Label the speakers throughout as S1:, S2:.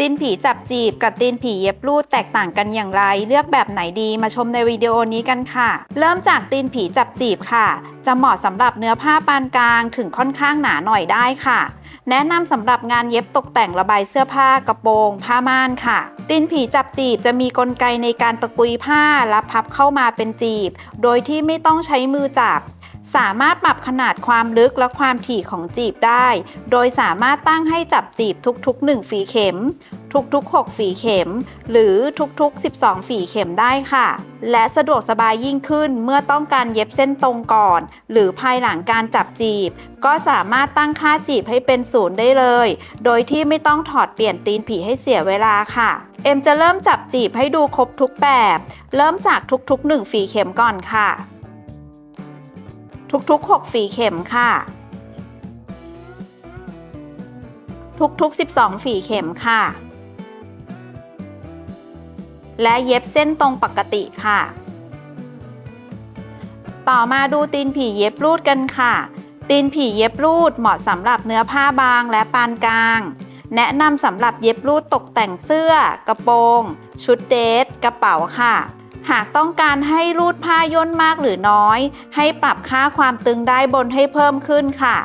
S1: ตีนผีจับจีบกับตีนผีเย็บรูดแตกต่างกันอย่างไร เลือกแบบไหนดีมาชมในวิดีโอนี้กันค่ะ เริ่มจากตีนผีจับจีบค่ะ จะเหมาะสำหรับเนื้อผ้าปานกลางถึงค่อนข้างหนาหน่อยได้ค่ะ แนะนำสำหรับงานเย็บตกแต่งระบายเสื้อผ้ากระโปรง ผ้าม่านค่ะ ตีนผีจับจีบจะมีกลไกในการตะกุยผ้าและพับเข้ามาเป็นจีบ โดยที่ไม่ต้องใช้มือจับ สามารถปรับขนาดความลึกและความถี่ของจีบได้ โดยสามารถตั้งให้จับจีบทุกๆ 1 ฝีเข็ม ทุกๆ 6 ฝีเข็ม หรือทุกๆ 12 ฝีเข็มได้ค่ะ และสะดวกสบายยิ่งขึ้นเมื่อต้องการเย็บเส้นตรงก่อน หรือภายหลังการจับจีบ ก็สามารถตั้งค่าจีบให้เป็นศูนย์ได้เลย โดยที่ไม่ต้องถอดเปลี่ยนตีนผีให้เสียเวลาค่ะ เอ็มจะเริ่มจับจีบให้ดูครบทุกแบบ เริ่มจากทุกๆ 1 ฝีเข็มก่อนค่ะ ทุกๆ 6 ฝีเข็มค่ะ ทุกๆ 12 ฝีเข็มค่ะ และเย็บเส้นตรงปกติค่ะ ต่อมาดูตีนผีเย็บรูดกันค่ะ ตีนผีเย็บรูดเหมาะสำหรับเนื้อผ้าบางและปานกลาง แนะนำสำหรับเย็บรูดตกแต่งเสื้อ กระโปรง ชุดเดทกระเป๋าค่ะ หากต้องการให้รูดผ้าย่นมากหรือน้อย ให้ปรับค่าความตึงได้บนให้เพิ่มขึ้นค่ะ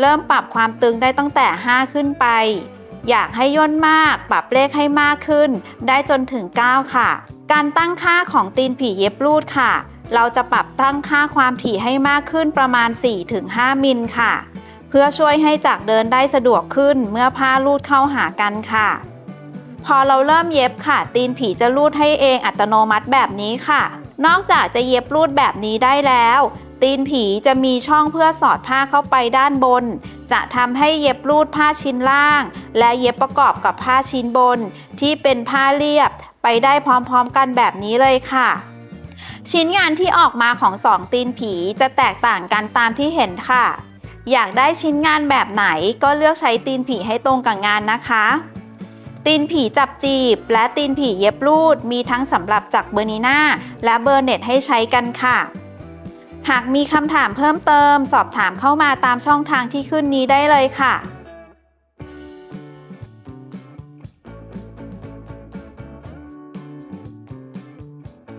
S1: เริ่มปรับความตึงได้ตั้งแต่ 5 ขึ้นไป อยากให้ย่นมาก ปรับเลขให้มากขึ้น ได้จนถึง 9 ค่ะ การตั้งค่าของตีนผีเย็บรูดค่ะ เราจะปรับตั้งค่าความถี่ให้มากขึ้นประมาณ 4-5 มิลค่ะ เพื่อช่วยให้จากเดินได้สะดวกขึ้นเมื่อผ้ารูดเข้าหากันค่ะ พอเราเริ่มเย็บค่ะ ตีนผีจะรูดให้เองอัตโนมัติแบบนี้ค่ะ นอกจากจะเย็บรูดแบบนี้ได้แล้ว ตีนผีจะมีช่องเพื่อสอดผ้าเข้าไปด้านบน จะทำให้เย็บรูดผ้าชิ้นล่าง และเย็บประกอบกับผ้าชิ้นบน ที่เป็นผ้าเรียบไปได้พร้อมๆกันแบบนี้เลยค่ะชิ้นงานที่ออกมาของสองตีนผีจะแตกต่างกันตามที่เห็นค่ะ อยากได้ชิ้นงานแบบไหนก็เลือกใช้ตีนผีให้ตรงกับงานนะคะ ตีนผีจับจีบ และตีนผีเย็บรูด มีทั้งสำหรับจักรเบอร์นีนาและเบอร์เน็ตให้ใช้กันค่ะ หากมีคำถามเพิ่มเติม สอบถามเข้ามาตามช่องทางที่ขึ้นนี้ได้เลยค่ะ